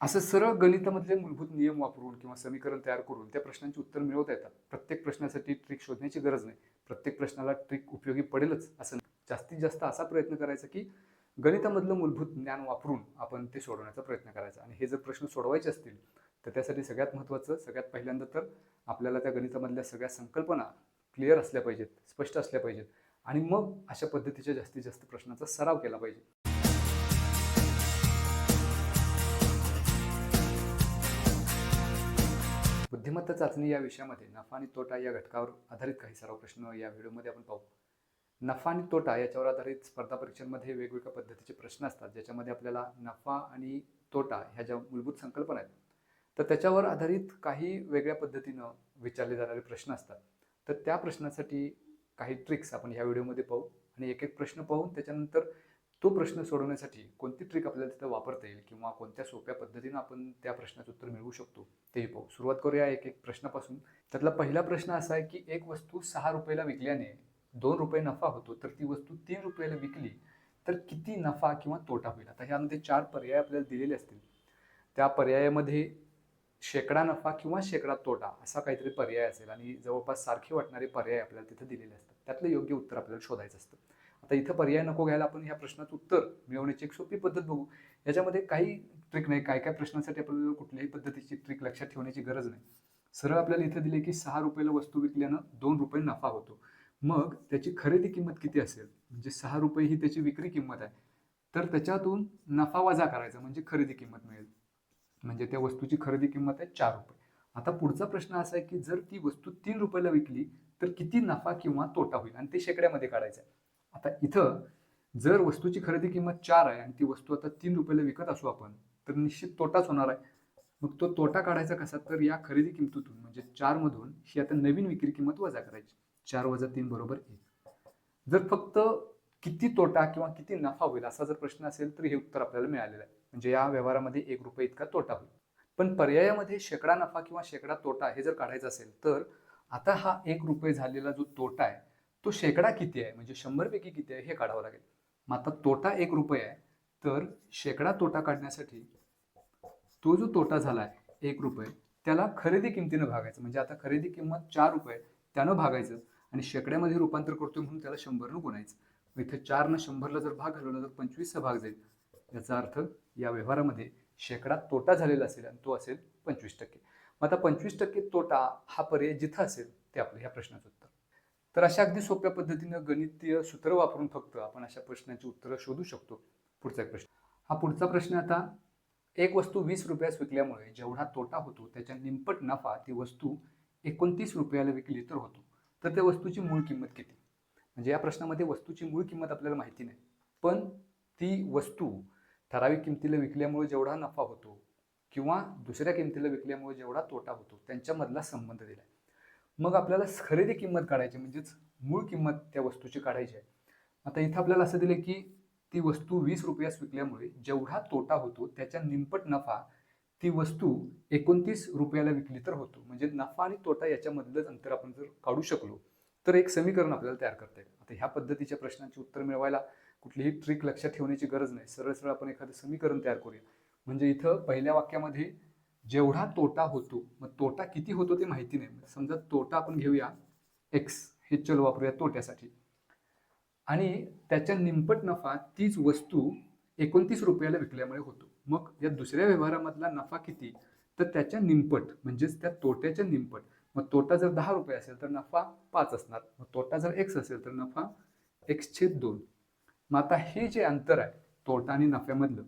असं सरळ गणितामधले मूलभूत नियम वापरून किंवा समीकरण तयार करून त्या प्रश्नांची उत्तर मिळवता येतात. प्रत्येक प्रश्नासाठी ट्रिक शोधण्याची गरज नाही. प्रत्येक प्रश्नाला ट्रिक उपयोगी पडेलच असं जास्तीत जास्त असा प्रयत्न करायचा की गणितामधलं मूलभूत ज्ञान वापरून आपण ते सोडवण्याचा प्रयत्न करायचा. आणि हे जर प्रश्न सोडवायचे असतील तर त्यासाठी सगळ्यात महत्त्वाचं सगळ्यात पहिल्यांदा तर आपल्याला त्या गणितामधल्या सगळ्या संकल्पना क्लिअर असल्या पाहिजेत स्पष्ट असल्या पाहिजेत. आणि मग अशा पद्धतीच्या जास्तीत जास्त प्रश्नाचा सराव केला पाहिजे. बुद्धिमत्ता चाचणी या विषयामध्ये नफा आणि तोटा या घटकावर आधारित काही सराव प्रश्न या व्हिडिओमध्ये आपण पाहू. नफा आणि तोटा याच्यावर आधारित स्पर्धा परीक्षांमध्ये वेगवेगळ्या पद्धतीचे प्रश्न असतात ज्याच्यामध्ये आपल्याला नफा आणि तोटा ह्या ज्या मूलभूत संकल्पना आहेत तर त्याच्यावर आधारित काही वेगळ्या पद्धतीनं विचारले जाणारे प्रश्न असतात. तर त्या प्रश्नासाठी काही ट्रिक्स आपण ह्या व्हिडिओमध्ये पाहू आणि एक एक प्रश्न पाहून त्याच्यानंतर तो प्रश्न सोडवण्यासाठी कोणती ट्रिक आपल्याला तिथं वापरता येईल किंवा कोणत्या सोप्या पद्धतीनं आपण त्या प्रश्नाचं उत्तर मिळवू शकतो तेही पाहू. सुरुवात करूया एक एक प्रश्नापासून. त्यातला पहिला प्रश्न असा आहे की एक वस्तू सहा रुपयाला विकल्याने दोन रुपये नफा होतो तर ती वस्तू तीन रुपयाला विकली तर किती नफा किंवा तोटा होईल? आता ह्यामध्ये चार पर्याय आपल्याला दिलेले असतील. त्या पर्यायामध्ये शेकडा नफा किंवा शेकडा तोटा असा काहीतरी पर्याय असेल आणि जवळपास सारखे वाटणारे पर्याय आपल्याला तिथे दिलेले असतात. त्यातलं योग्य उत्तर आपल्याला शोधायचं असतं. आता इथं पर्याय नको घ्यायला आपण ह्या प्रश्नाचं उत्तर मिळवण्याची एक सोपी पद्धत बघू. याच्यामध्ये काही ट्रिक नाही काय काय प्रश्नांसाठी आपल्याला कुठल्याही पद्धतीची ट्रिक लक्षात ठेवण्याची गरज नाही. सरळ आपल्याला इथं दिले की सहा रुपयाला वस्तू विकल्यानं दोन रुपये नफा होतो. मग त्याची खरेदी किंमत किती असेल? म्हणजे सहा रुपये ही त्याची विक्री किंमत आहे. तर त्याच्यातून नफा वजा करायचा म्हणजे खरेदी किंमत मिळेल. म्हणजे त्या वस्तूची खरेदी किंमत आहे चार रुपये. आता पुढचा प्रश्न असा आहे की जर ती वस्तू तीन रुपयाला विकली तर किती नफा किंवा तोटा होईल? आणि ते शेकड्यामध्ये काढायचं आहे. आता इथं जर वस्तूची खरेदी किंमत चार आहे आणि ती वस्तू आता तीन रुपयाला विकत असू आपण तर निश्चित तोटाच होणार आहे. मग तो तोटा काढायचा कसा? तर या खरेदी किमतीतून म्हणजे चारमधून ही आता नवीन विक्री किंमत वजा करायची. चार वजा तीन बरोबर एक. जर फक्त किती तोटा किंवा किती नफा होईल असा जर प्रश्न असेल तर हे उत्तर आपल्याला मिळालेलं आहे. म्हणजे या व्यवहारामध्ये एक रुपये इतका तोटा होईल. पण पर्यायामध्ये शेकडा नफा किंवा शेकडा तोटा हे जर काढायचं असेल तर आता हा एक रुपये झालेला जो तोटा आहे तो शेकडा किती आहे? म्हणजे शंभरपैकी किती आहे हे काढावं लागेल. मग आता तोटा एक रुपये आहे. तर शेकडा तोटा काढण्यासाठी तो जो तोटा झाला आहे एक रुपये त्याला खरेदी किमतीनं भागायचं. म्हणजे आता खरेदी किंमत चार रुपये त्यानं भागायचं आणि शेकड्यामध्ये रूपांतर करतोय म्हणून त्याला शंभरनं गुणायचं. इथे चारनं शंभरला जर भाग घालवला तर पंचवीसचा भाग जाईल. याचा अर्थ या व्यवहारामध्ये शेकडा तोटा झालेला असेल आणि तो असेल पंचवीस टक्के. मग आता पंचवीस टक्के तोटा हा पर्याय जिथं असेल ते आपलं ह्या प्रश्नाचं उत्तर. तर अशा अगदी सोप्या पद्धतीनं गणितीय सूत्र वापरून फक्त आपण अशा प्रश्नांची उत्तरं शोधू शकतो. पुढचा एक प्रश्न. हा पुढचा प्रश्न आता एक वस्तू वीस रुपयास विकल्यामुळे जेवढा तोटा होतो त्याच्या निंपट नफा ती वस्तू एकोणतीस रुपयाला विकली तर होतो. तर त्या वस्तूची मूळ किंमत किती? म्हणजे या प्रश्नामध्ये वस्तूची मूळ किंमत आपल्याला माहिती नाही. पण ती वस्तू ठराविक किमतीला विकल्यामुळे जेवढा नफा होतो किंवा दुसऱ्या किमतीला विकल्यामुळे जेवढा तोटा होतो त्यांच्यामधला संबंध दिला मग आपल्याला खरेदी किंमत काढायची म्हणजेच मूळ किंमत त्या वस्तूची काढायची आहे. आता इथं आपल्याला असं दिलं की ती वस्तू वीस रुपयास विकल्यामुळे जेवढा तोटा होतो त्याच्या निंपट नफा ती वस्तू एकोणतीस रुपयाला विकली तर होतो. म्हणजे नफा आणि तोटा याच्यामधलंच अंतर आपण जर काढू शकलो तर एक समीकरण आपल्याला तयार करता येईल. आता ह्या पद्धतीच्या प्रश्नांची उत्तर मिळवायला कुठलीही ट्रिक लक्षात ठेवण्याची गरज नाही. सरळ सरळ आपण एखादं समीकरण तयार करूया. म्हणजे इथं पहिल्या वाक्यामध्ये जेवढा तोटा होतो मग तोटा किती होतो ते माहिती नाही. समजा तोटा आपण घेऊया एक्स हे चल वापरूया तोट्यासाठी. आणि त्याच्या निंपट नफा तीच वस्तू एकोणतीस रुपयाला विकल्यामुळे होतो. मग या दुसऱ्या व्यवहारामधला नफा किती? तर त्याच्या निंपट म्हणजेच त्या तोट्याच्या निंपट मग तोटा जर दहा रुपये असेल तर नफा पाच असणार. मग तोटा जर एक्स असेल तर नफा एक्स छेद दोन. मग आता हे जे अंतर आहे तोटा आणि नफ्यामधलं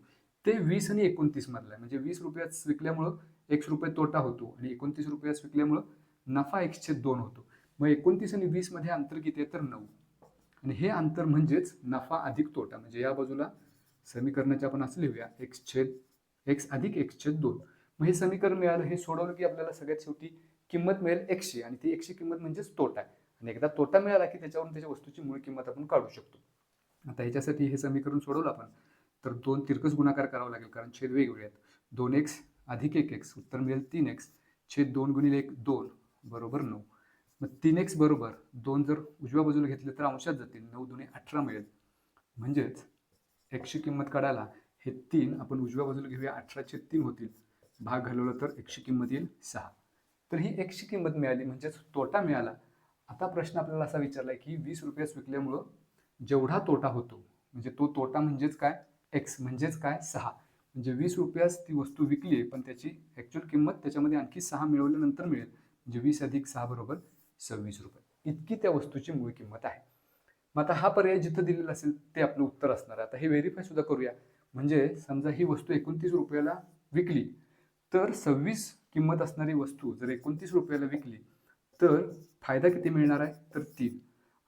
ते वीस आणि एकोणतीस मधलं आहे. म्हणजे वीस रुपयात विकल्यामुळं एकशे रुपये तोटा होतो आणि एकोणतीस रुपयात विकल्यामुळं नफा एकशे दोन होतो. मग एकोणतीस आणि वीसमध्ये अंतर किती आहे? तर नऊ. आणि हे अंतर म्हणजेच नफा अधिक तोटा. म्हणजे या बाजूला समीकरणाचे आपण असं लिहूया. एक्स छेद एक्स अधिक एक्स छेद दोन. मग हे समीकरण मिळालं. हे सोडवलं की आपल्याला सगळ्यात शेवटी किंमत मिळेल एकशे. आणि ती एकशे किंमत म्हणजेच तोटा आहे. आणि एकदा तोटा मिळाला की त्याच्यावरून त्याच्या वस्तूची मूळ किंमत आपण काढू शकतो. आता ह्याच्यासाठी हे समीकरण सोडवलं आपण. तर दोन तिरकस गुणाकार करावा लागेल कारण छेद वेगवेगळे आहेत. दोन एक्स अधिक एक एक्स उत्तर मिळेल तीन एक्स. छेद दोन गुणिले एक दोन बरोबर नऊ. मग तीन एक्स बरोबर दोन जर उजव्या बाजूला घेतले तर अंशात जातील नऊ दोन्ही अठरा मिळेल. म्हणजेच एकशे किंमत काढायला हे तीन आपण उजव्या बाजूला घेऊया अठराचे तीन होतील. भाग घालवला तर एकशे किंमत येईल सहा. तर ही एकशे किंमत मिळाली म्हणजेच तोटा मिळाला. आता प्रश्न आपल्याला असा विचारला की वीस रुपयास विकल्यामुळं जेवढा तोटा होतो म्हणजे तो तोटा म्हणजेच काय? एक्स म्हणजेच काय? सहा. म्हणजे वीस रुपयास ती वस्तू विकली पण त्याची ॲक्च्युअल किंमत त्याच्यामध्ये आणखी सहा मिळवल्यानंतर मिळेल. म्हणजे वीस अधिक सहा बरोबर सव्वीस रुपये. इतकी त्या वस्तूची मूळ किंमत आहे. मग आता हा पर्याय जिथं दिलेला असेल ते आपलं उत्तर असणार आहे. आता हे व्हेरीफाय सुद्धा करूया. म्हणजे समजा ही वस्तू एकोणतीस रुपयाला विकली तर सव्वीस किंमत असणारी वस्तू जर एकोणतीस रुपयाला विकली तर फायदा किती मिळणार आहे? तर तीन.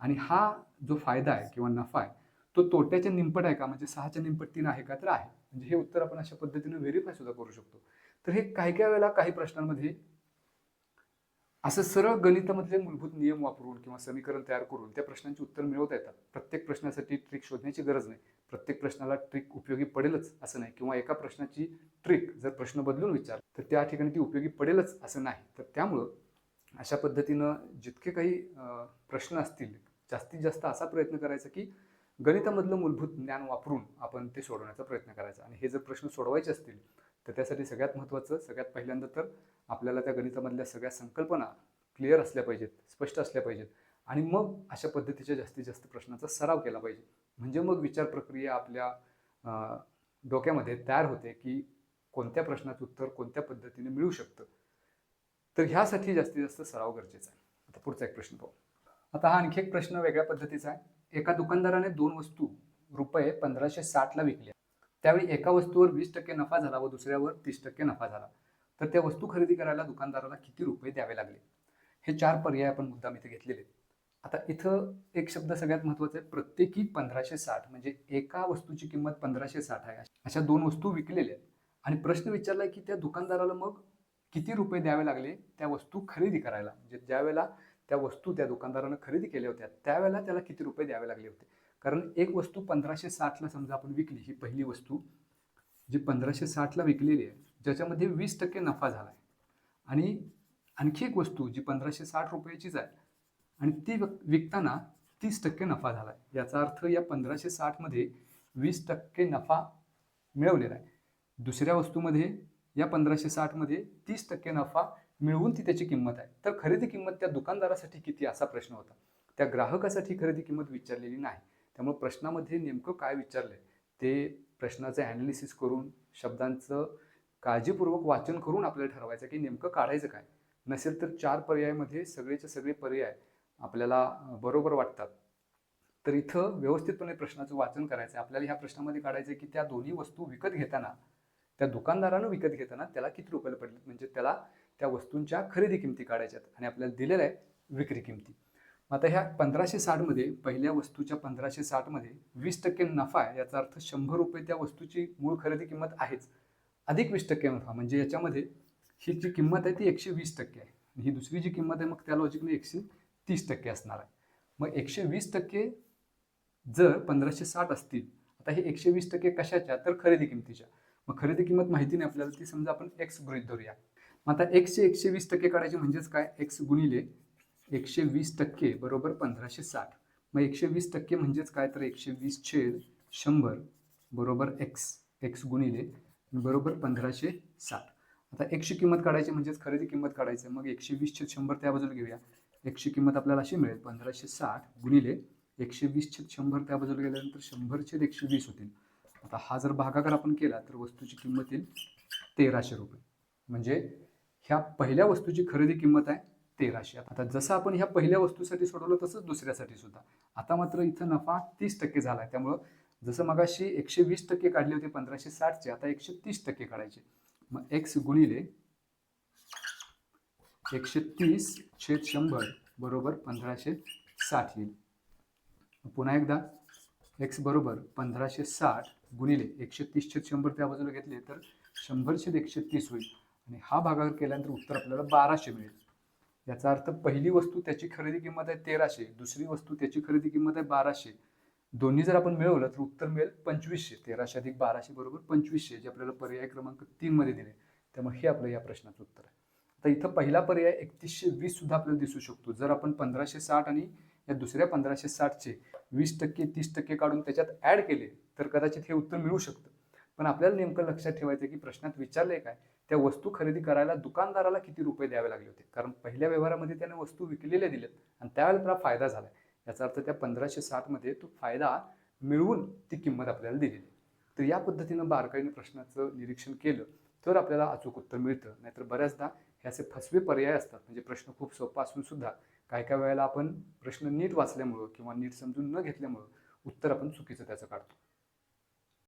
आणि हा जो फायदा आहे किंवा नफा आहे तो तोट्याच्या निंपट आहे का? म्हणजे सहाच्या निंपट तीन आहे का? तर आहे. म्हणजे हे उत्तर आपण अशा पद्धतीने व्हेरीफाय सुद्धा करू शकतो. तर हे काही काही वेळेला काही प्रश्नांमध्ये असं सरळ गणितामधले मूलभूत नियम वापरून किंवा समीकरण तयार करून त्या प्रश्नांची उत्तर मिळवता येतात. प्रत्येक प्रश्नासाठी ट्रिक शोधण्याची गरज नाही. प्रत्येक प्रश्नाला ट्रिक उपयोगी पडेलच असं नाही. किंवा एका प्रश्नाची ट्रिक जर प्रश्न बदलून विचार तर त्या ठिकाणी ती उपयोगी पडेलच असं नाही. तर त्यामुळं अशा पद्धतीनं जितके काही प्रश्न असतील जास्तीत जास्त असा प्रयत्न करायचा की गणितामधलं मूलभूत ज्ञान वापरून आपण ते सोडवण्याचा प्रयत्न करायचा. आणि हे जर प्रश्न सोडवायचे असतील तर त्यासाठी सगळ्यात महत्त्वाचं सगळ्यात पहिल्यांदा तर आपल्याला त्या गणितामधल्या सगळ्या संकल्पना क्लिअर असल्या पाहिजेत स्पष्ट असल्या पाहिजेत. आणि मग अशा पद्धतीच्या जास्तीत जास्त प्रश्नाचा सराव केला पाहिजे. म्हणजे मग विचार प्रक्रिया आपल्या डोक्यामध्ये तयार होते की कोणत्या प्रश्नाचं उत्तर कोणत्या पद्धतीने मिळू शकतं. तर ह्यासाठी जास्तीत जास्त सराव गरजेचा आहे. आता पुढचा एक प्रश्न पाहू. आता हा आणखी एक प्रश्न वेगळ्या पद्धतीचा आहे. एका दुकानदाराने दोन वस्तू रुपये पंधराशे साठला विकल्या. त्यावेळी एका वस्तूवर वीस टक्के नफा झाला व दुसऱ्यावर तीस टक्के नफा झाला. तर त्या वस्तू खरेदी करायला दुकानदाराला किती रुपये द्यावे लागले? हे चार पर्याय आपण मुद्दाम इथे घेतलेले आहेत. आता इथं एक शब्द सगळ्यात महत्त्वाचा आहे. प्रत्येकी पंधराशे साठ म्हणजे एका वस्तूची किंमत पंधराशे साठ आहे. अशा दोन वस्तू विकलेल्या आहेत. आणि प्रश्न विचारला की त्या दुकानदाराला मग किती रुपये द्यावे लागले त्या वस्तू खरेदी करायला? म्हणजे ज्या वेळेला त्या वस्तू त्या दुकानदारानं खरेदी केल्या होत्या. त्यावेळेला त्याला किती रुपये द्यावे लागले होते? कारण एक वस्तू पंधराशे साठला समजा आपण विकली ही पहिली वस्तू जी पंधराशे साठला विकलेली आहे ज्याच्यामध्ये वीस टक्के नफा झाला आहे आणि आणखी एक वस्तू जी पंधराशे साठ रुपयाचीच आहे आणि ती विक- विकताना तीस टक्के नफा झाला आहे याचा अर्थ या पंधराशे साठमध्ये वीस टक्के नफा मिळवलेला आहे. दुसऱ्या वस्तूमध्ये या पंधराशे साठमध्ये तीस टक्के नफा मिळवून ती त्याची किंमत आहे. तर खरेदी किंमत त्या दुकानदारासाठी किती असा प्रश्न होता. त्या ग्राहकासाठी खरेदी किंमत विचारलेली नाही. त्यामुळे प्रश्नामध्ये नेमकं काय विचारलंय? ते प्रश्नाचं ॲनालिसिस करून शब्दांचं काळजीपूर्वक वाचन करून आपल्याला ठरवायचं की नेमकं काढायचं काय? नसेल तर चार पर्यायामध्ये सगळेचे सगळे पर्याय आपल्याला बरोबर वाटतात. तर इथं व्यवस्थितपणे प्रश्नाचं वाचन करायचं आहे आपल्याला ह्या प्रश्नामध्ये काढायचं आहे की त्या दोन्ही वस्तू विकत घेताना त्या दुकानदारानं विकत घेताना त्याला किती रुपयाला पडले म्हणजे त्याला त्या वस्तूंच्या खरेदी किमती काढायच्यात आणि आपल्याला दिलेल्या आहे विक्री किमती. मग आता ह्या पंधराशे साठमध्ये पहिल्या वस्तूच्या पंधराशे साठमध्ये वीस टक्के नफा आहे याचा अर्थ शंभर रुपये त्या वस्तूची मूळ खरेदी किंमत आहेच. अधिक वीस टक्के नफा म्हणजे याच्यामध्ये ही जी किंमत आहे ती एकशे वीस टक्के आहे. आणि ही दुसरी जी किंमत आहे मग त्या लॉजिकने एकशे तीस टक्के असणार आहे. मग एकशे वीस टक्के जर पंधराशे साठ असतील आता हे एकशे वीस टक्के कशाच्या? तर खरेदी किमतीच्या. मग खरेदी किंमत माहिती नाही आपल्याला ती समजा आपण एक्स गृहित धरूया. मग आता एक्सचे एकशे वीस टक्के काढायचे म्हणजेच काय? एक्स गुणिले एकशे वीस टक्के बरोबर पंधराशे साठ. मग एकशे वीस टक्के म्हणजेच काय? तर एकशे वीस छेद शंभर बरोबर एक्स एक्स गुणिले बरोबर पंधराशे साठ. आता एकशे किंमत काढायची म्हणजेच खरेदी किंमत काढायची. मग एकशे वीस छेद शंभर त्या बाजूला घेऊया. एकशे किंमत आपल्याला अशी मिळेल पंधराशे साठ गुणिले एकशे वीस छेद शंभर त्या बाजूला गेल्यानंतर शंभर छेद एकशे वीस होतील. आता हा जर भागाकार आपण केला तर वस्तूची किंमत येईल तेराशे रुपये. म्हणजे ह्या पहिल्या वस्तूची खरेदी किंमत आहे तेराशे. आता जसं आपण ह्या पहिल्या वस्तूसाठी सोडवलं तसंच दुसऱ्यासाठी सुद्धा. आता मात्र इथं नफा तीस टक्के झाला आहे त्यामुळं जसं मगाशी एकशे वीस टक्के काढले होते पंधराशे साठचे आता एकशे तीस टक्के काढायचे. मग एक्स गुणिले एकशे तीस छेद शंभर बरोबर पंधराशे साठ येईल. पुन्हा एकदा एक्स बरोबर पंधराशे साठ गुणिले एकशे तीस छेद शंभर त्या बाजूला घेतले तर शंभर छेद एकशे तीस होईल. आणि हा भागाकार केल्यानंतर उत्तर आपल्याला बाराशे मिळेल. याचा अर्थ पहिली वस्तू त्याची खरेदी किंमत आहे तेराशे दुसरी वस्तू त्याची खरेदी किंमत आहे बाराशे. दोन्ही जर आपण मिळवलं तर उत्तर मिळेल पंचवीसशे तेराशे अधिक बाराशे बरोबर पंचवीसशे जे आपल्याला पर्याय क्रमांक तीनमध्ये दिले. त्यामुळे हे आपलं या प्रश्नाचं उत्तर आहे. आता इथं पहिला पर्याय एकतीसशे वीस सुद्धा आपल्याला दिसू शकतो. जर आपण पंधराशे साठ आणि या दुसऱ्या पंधराशे साठचे वीस टक्के तीस टक्के काढून त्याच्यात ॲड केले तर कदाचित हे उत्तर मिळू शकतं. पण आपल्याला नेमकं लक्षात ठेवायचं की प्रश्नात विचारलंय काय? त्या वस्तू खरेदी करायला दुकानदाराला किती रुपये द्यावे लागले होते? कारण पहिल्या व्यवहारामध्ये त्याने वस्तू विकलेल्या दिल्यात. आणि त्यावेळेला त्याला फायदा झाला याचा अर्थ त्या पंधराशे साठमध्ये तो फायदा मिळवून ती किंमत आपल्याला दिलेली तर या पद्धतीनं बारकाईने प्रश्नाचं निरीक्षण केलं तर आपल्याला अचूक उत्तर मिळतं. नाहीतर बऱ्याचदा हे असे फसवे पर्याय असतात. म्हणजे प्रश्न खूप सोपा असून सुद्धा काय काय वेळेला आपण प्रश्न नीट वाचल्यामुळं किंवा नीट समजून न घेतल्यामुळं उत्तर आपण चुकीचं त्याचं काढतो.